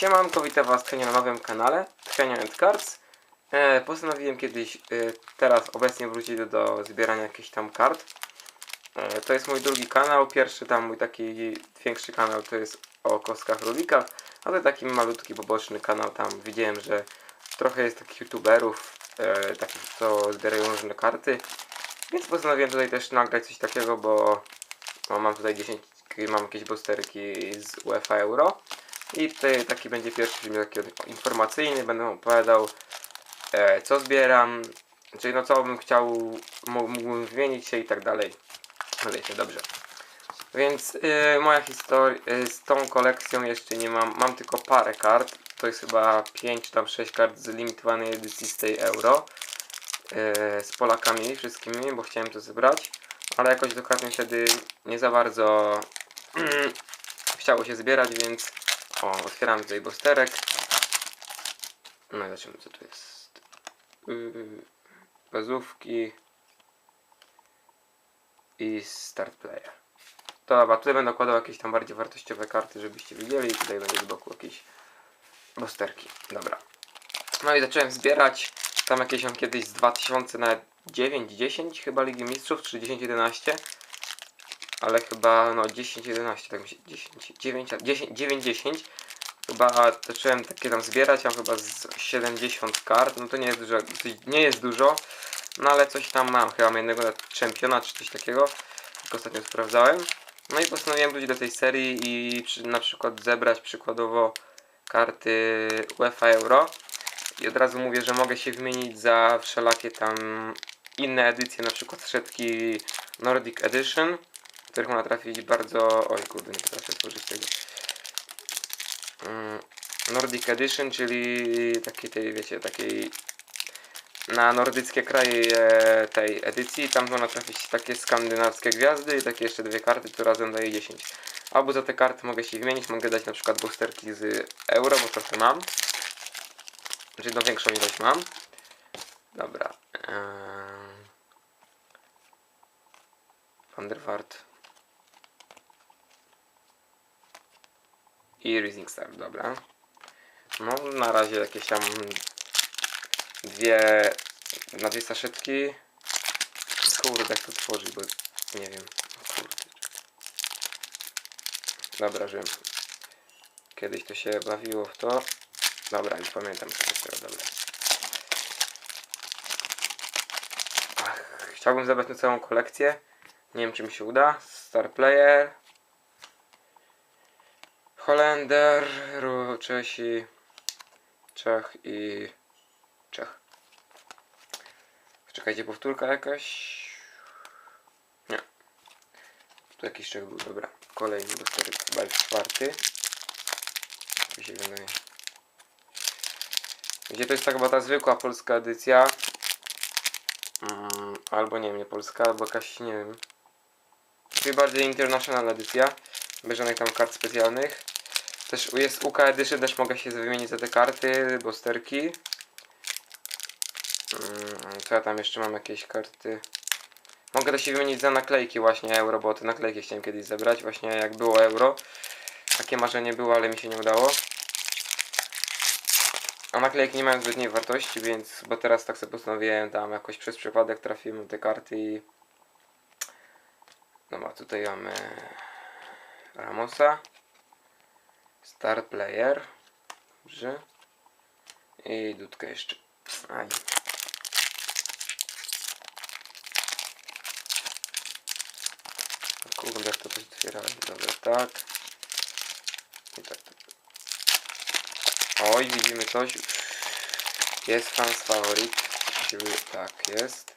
Siemanko, witam was Tchenia na nowym kanale Tchenia and Cards. E, Postanowiłem kiedyś, e, teraz obecnie wrócić do, do zbierania jakichś tam kart. E, To jest mój drugi kanał, pierwszy tam mój taki większy kanał to jest o kostkach Rubika A to taki malutki, poboczny kanał, tam. Widziałem, że trochę jest takich youtuberów e, Takich, co zbierają różne karty Więc postanowiłem tutaj też nagrać coś takiego, bo no, mam tutaj 10, mam jakieś boosterki z UEFA Euro i tutaj taki będzie pierwszy film taki informacyjny, będę opowiadał e, co zbieram, czyli no co bym chciał, mógł- mógłbym zmienić się i tak dalej. Wiecie, dobrze. Więc e, moja historia, e, z tą kolekcją jeszcze nie mam, mam tylko parę kart, to jest chyba 5 czy tam 6 kart z limitowanej edycji z tej euro. E, z Polakami wszystkimi, bo chciałem to zebrać, ale jakoś dokładnie wtedy nie za bardzo chciało się zbierać, więc o, otwieram tutaj bosterek. No i zobaczymy co tu jest. Yy, bazówki i start player. Dobra, tutaj będę okładał jakieś tam bardziej wartościowe karty, żebyście widzieli. Tutaj będzie z boku jakieś bosterki. Dobra. No i zacząłem zbierać. Tam jakieś mam kiedyś z 2000 na 9, 10 chyba Ligi Mistrzów, czy 10, 11 ale chyba no 10, 11, tak mi się 10, 9, 10, 9, 10 chyba zacząłem takie tam zbierać, mam chyba z 70 kart, no to nie jest dużo, nie jest dużo, no ale coś tam mam, chyba mam jednego na czempiona czy coś takiego, jak ostatnio sprawdzałem. No i postanowiłem wrócić do tej serii i na przykład zebrać przykładowo karty UEFA Euro. I od razu mówię, że mogę się wymienić za wszelakie tam inne edycje, na przykład szedki Nordic Edition, których można trafić bardzo... Oj kurde, nie potrafię otworzyć tego. Mm, Nordic Edition, czyli takiej tej, wiecie, takiej na nordyckie kraje e, tej edycji. Tam można trafić takie skandynawskie gwiazdy i takie jeszcze dwie karty, które razem daje 10. Albo za te karty mogę się wymienić, mogę dać na przykład boosterki z euro, bo trochę mam. Znaczy no większą ilość mam. Dobra. Ehm. Van I Rising Star, dobra. No, na razie jakieś tam dwie, na dwie saszetki. Kurde, jak to tworzyć, bo nie wiem. Kurde. Dobra, że kiedyś to się bawiło w to. Dobra, już pamiętam, co to dobra. Ach, chciałbym zebrać tę całą kolekcję. Nie wiem, czy mi się uda. Star Player. Holender, Czesi, Czech i Czech. Czekajcie, powtórka jakaś? Nie. Tu jakiś Czech był, dobra. Kolejny bosterek, chyba już czwarty. Mi. Gdzie to jest tak chyba ta zwykła polska edycja. Mm, albo nie wiem, nie polska, albo jakaś, nie wiem. Czyli bardziej international edycja. Bez żadnych tam kart specjalnych. Też jest UK Edition, też mogę się wymienić za te karty, bosterki. Mm, co ja tam jeszcze mam? Jakieś karty. Mogę też się wymienić za naklejki właśnie euro, bo te naklejki chciałem kiedyś zebrać, właśnie jak było euro. Takie marzenie było, ale mi się nie udało. A naklejki nie mają zbytniej wartości, więc, bo teraz tak sobie postanowiłem, tam jakoś przez przypadek trafiłem te karty i... Ma tutaj mamy Ramosa. Star Player. Dobrze. I dudkę jeszcze. Aj. Kurde, jak to coś otwierałem. Dobra, tak. I tak, tak. Oj, widzimy coś. Jest fans faworit. Tak, jest.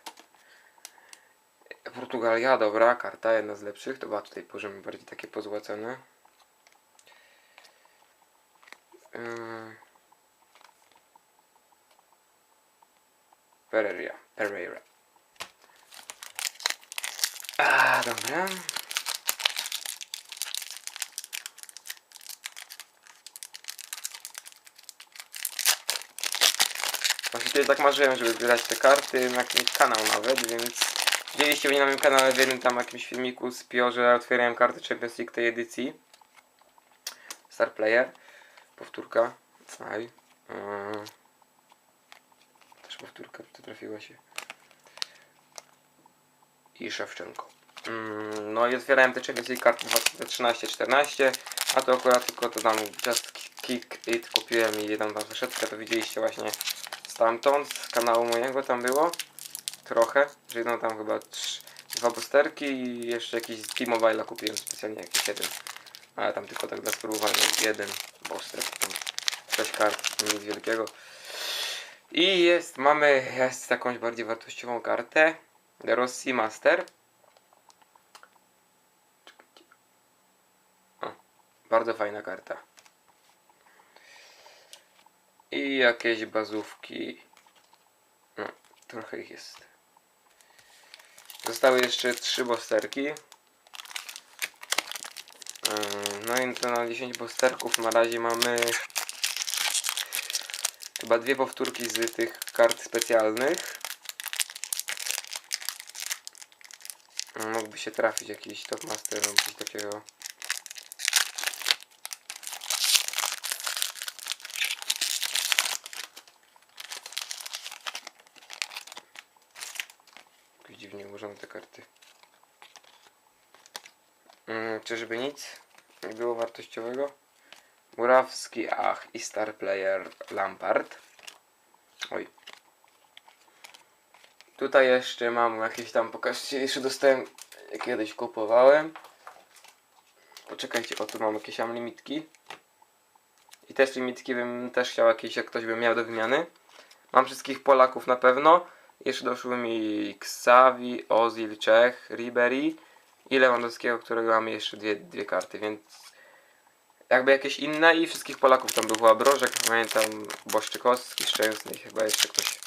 Portugalia, dobra, karta, jedna z lepszych. To tutaj poziomy bardziej takie pozłacane. Yy. Pereira, Pereira. A, dobra. Właśnie tutaj tak marzyłem, żeby zbierać te karty, na jakiś kanał nawet, więc widzieliście mnie na moim kanale w jednym tam jakimś filmiku z Pio, że otwierałem karty Champions League tej edycji. Star Player. Powtórka. Aj. Yy. Też powtórka, to trafiła się. I Szewczenko. Mm, No i otwierałem te więcej kart 2013-14, a to akurat tylko to tam Just Kick It kupiłem i jedną tam zaszetkę, to widzieliście właśnie stamtąd, z kanału mojego tam było. Trochę, że jedną tam chyba dwa boosterki i jeszcze jakiś T-Mobile'a kupiłem specjalnie jakiś jeden. Ale tam tylko tak dla spróbowania jeden tam sześć kart, nic wielkiego. I jest, mamy jest jakąś bardziej wartościową kartę. Rossi Master. O, bardzo fajna karta. I jakieś bazówki. No, trochę ich jest. Zostały jeszcze trzy bosterki. Yy, No to na 10 bosterków na razie mamy chyba dwie powtórki z tych kart specjalnych. Mógłby się trafić jakiś Topmaster lub coś takiego. Jakieś dziwnie ułożone te karty. Mm, czyżby nic nie było wartościowego? Murawski, ach i star player Lampard. Oj. Tutaj jeszcze mam jakieś tam, pokażcie, jeszcze dostałem, jak kiedyś kupowałem. Poczekajcie, o tu mam jakieś tam limitki. I też limitki bym też chciał jakieś, jak ktoś by miał do wymiany. Mam wszystkich Polaków na pewno. Jeszcze doszły mi Xavi, Ozil, Czech, Ribery i Lewandowskiego, którego mamy jeszcze dwie, dwie karty, więc jakby jakieś inne i wszystkich Polaków tam był chyba Brożek, pamiętam Boszczykowski, Szczęsny i chyba jeszcze ktoś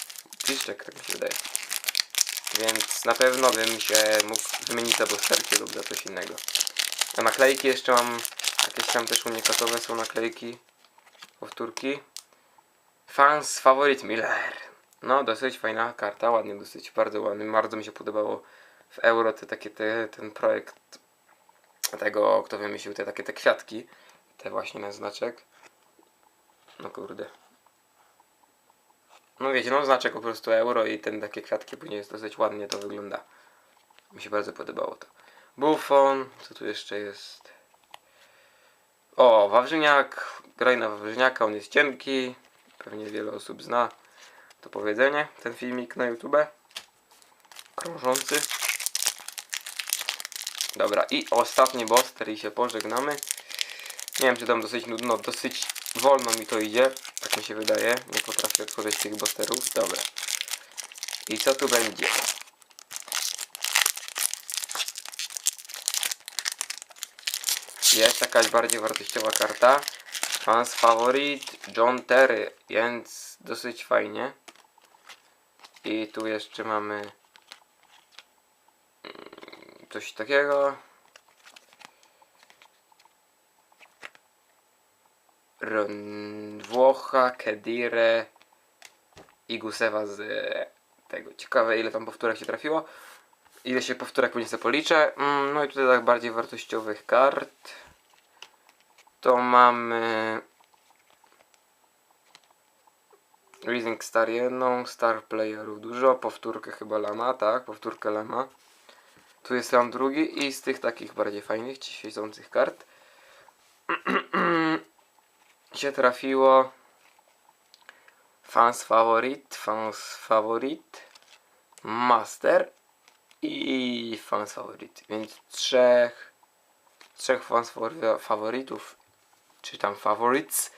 Piszczek, tak mi się wydaje. Więc na pewno bym się mógł wymienić za bosterki lub za coś innego. A naklejki jeszcze mam, jakieś tam też unikatowe są naklejki, powtórki. Fans Faworit Miller. No, dosyć fajna karta, ładnie, dosyć, bardzo ładny, bardzo mi się podobało w Euro te takie, te, ten projekt tego, kto wymyślił te takie te kwiatki, te właśnie na znaczek. No kurde. No wiecie, no znaczek po prostu euro i ten takie kwiatki później jest dosyć ładnie to wygląda. Mi się bardzo podobało to. Buffon, co tu jeszcze jest? O, Wawrzyniak, graj na Wawrzyniaka, on jest cienki. Pewnie wiele osób zna to powiedzenie, ten filmik na YouTube. Krążący. Dobra, i ostatni boster i się pożegnamy. Nie wiem, czy tam dosyć nudno, dosyć wolno mi to idzie. Tak mi się wydaje. Nie potrafię otworzyć tych bosterów. Dobra. I co tu będzie? Jest jakaś bardziej wartościowa karta. Fans Favorit John Terry, więc dosyć fajnie. I tu jeszcze mamy coś takiego. Włocha, Kedire i Gusewa z e, tego. Ciekawe ile tam powtórek się trafiło. Ile się powtórek później sobie policzę. Mm, No i tutaj tak bardziej wartościowych kart. To mamy Rising Star jedną, Star Playerów dużo, powtórkę chyba Lama, tak, powtórkę Lama. Tu jest tam drugi i z tych takich bardziej fajnych, ci świecących kart się trafiło Fans Favorit, Fans Favorit, Master i Fans Favorit, więc trzech trzech fans favori- faworytów, czy tam favorites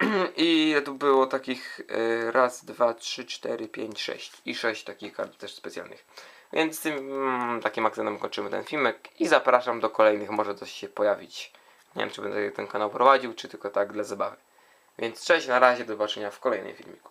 i tu było takich y, raz, dwa, trzy, cztery, pięć, sześć. I sześć takich kart też specjalnych. Więc tym mm, takim akcentem kończymy ten filmek i zapraszam do kolejnych, może coś się pojawić. Nie wiem, czy będę ten kanał prowadził, czy tylko tak dla zabawy. Więc cześć, na razie, do zobaczenia w kolejnym filmiku.